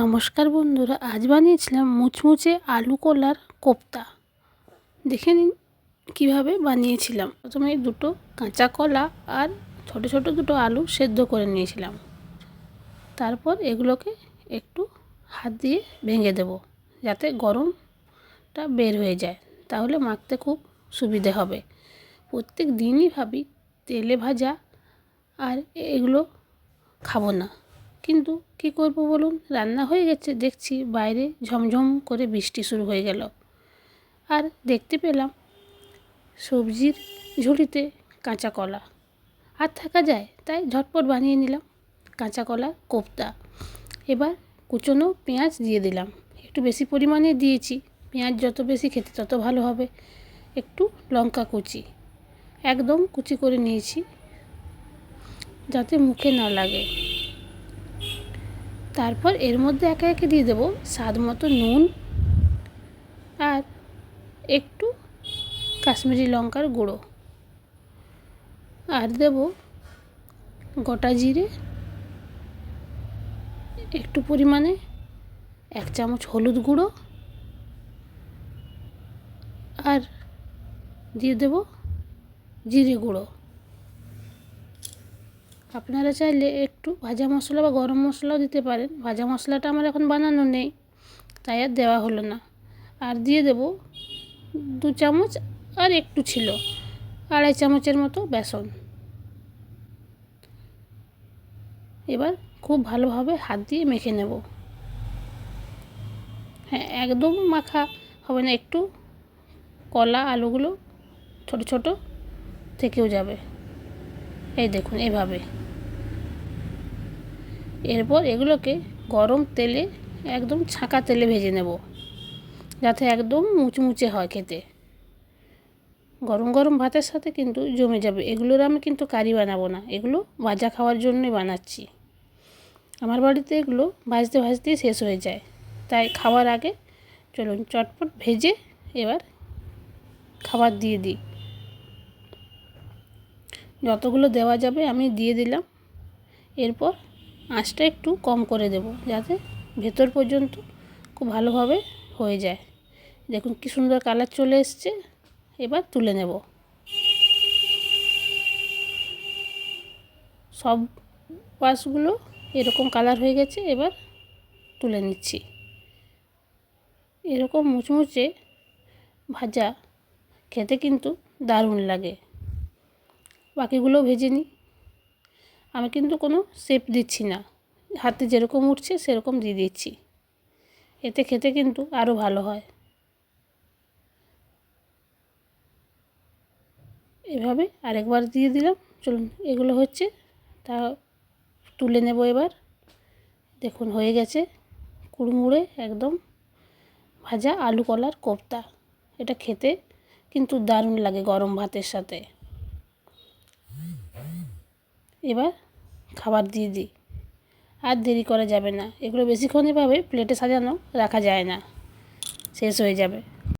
নমস্কার বন্ধুরা, আজ বানিয়েছিলাম মুচমুচে আলু কলার কোপ্তা। দেখে নিন কীভাবে বানিয়েছিলাম। প্রথমে দুটো কাঁচা কলা আর ছোট ছোট দুটো আলু সেদ্ধ করে নিয়েছিলাম। তারপর এগুলোকে একটু হাত দিয়ে ভেঙে দেব, যাতে গরমটা বের হয়ে যায়। তাহলে মাখতে খুব সুবিধে হবে। প্রত্যেক দিনই ভাবি তেলে ভাজা আর এগুলো খাব না। কিন্তু কি করব বলুন? রান্না হয়ে গেছে, দেখছি বাইরে ঝমঝম করে বৃষ্টি শুরু হয়ে গেল। আর দেখতে পেলাম সবজির ঝুড়িতে কাঁচা কলা। আর থাকা যায়, তাই ঝটপট বানিয়ে নিলাম কাঁচা কলা কোপ্তা এবার কুচনো পেঁয়াজ দিয়ে দিলাম। একটু বেশি পরিমাণে দিয়েছি, পেঁয়াজ যত বেশি খেতে তত ভালো হবে। একটু লঙ্কা কুচি, একদম কুচি করে নিয়েছি, যাতে মুখে না লাগে। তারপর এর মধ্যে একে একে দিয়ে দেবো স্বাদ মতো নুন আর একটু কাশ্মীরি লঙ্কার গুঁড়ো। আর দেব গোটা জিরে, একটু পরিমাণে এক চামচ হলুদ গুঁড়ো আর দিয়ে দেব জিরে গুঁড়ো। আপনারা চাইলে একটু ভাজা মশলা বা গরম মশলাও দিতে পারেন। ভাজা মশলাটা আমার এখন বানানো নেই, তাই আর দেওয়া হলো না। আর দিয়ে দেব দু চামচ আর একটু ছিল, আড়াই চামচের মতো বেসন। এবার খুব ভালোভাবে হাত দিয়ে মেখে নেব। হ্যাঁ একদম মাখা হবে না, একটু কলা আলুগুলো ছোট ছোট থেকেও যাবে। এই দেখুন, এভাবে। এরপর এগুলোকে গরম তেলে একদম ছাঁকা তেলে ভেজে নেব, যাতে একদম মুচমুচে হয় খেতে। গরম গরম ভাতের সাথে কিন্তু জমে যাবে। এগুলোর আমি কিন্তু কারি বানাবো না, এগুলো ভাজা খাওয়ার জন্যই বানাচ্ছি। আমার বাড়িতে এগুলো ভাজতে ভাজতেই শেষ হয়ে যায়। তাই খাওয়ার আগে চলুন চটপট ভেজে এবার খাবার দিয়ে দিই। যতগুলো দেওয়া যাবে আমি দিয়ে দিলাম। এরপর আঁচটা একটু কম করে দেব যাতে ভেতর পর্যন্ত খুব ভালোভাবে হয়ে যায়। দেখুন কি সুন্দর কালার চলে এসছে। এবার তুলে নেব। সব পাশগুলো এরকম কালার হয়ে গেছে, এবার তুলে নিচ্ছি। এরকম মুচমুচে ভাজা খেতে কিন্তু দারুণ লাগে। বাকিগুলো ভেজে নিই। আমি কিন্তু কোনো শেপ দিচ্ছি না। হাতে যেরকম উঠছে সেরকম দিয়ে দিচ্ছি। এতে খেতে কিন্তু আরও ভালো হয়। এভাবে আরেকবার দিয়ে দিলাম। চলুন, এগুলো হচ্ছে, তা তুলে নেব এবার। দেখুন, হয়ে গেছে কুড়মুড়ে একদম ভাজা আলু কলার কোপ্তা। এটা খেতে কিন্তু দারুণ লাগে গরম ভাতের সাথে। এবার খাবার দিয়ে দিই। আর দেরি করা যাবে না। এগুলো বেশিক্ষণ এভাবে প্লেটে সাজানো রাখা যায় না। শেষ হয়ে যাবে।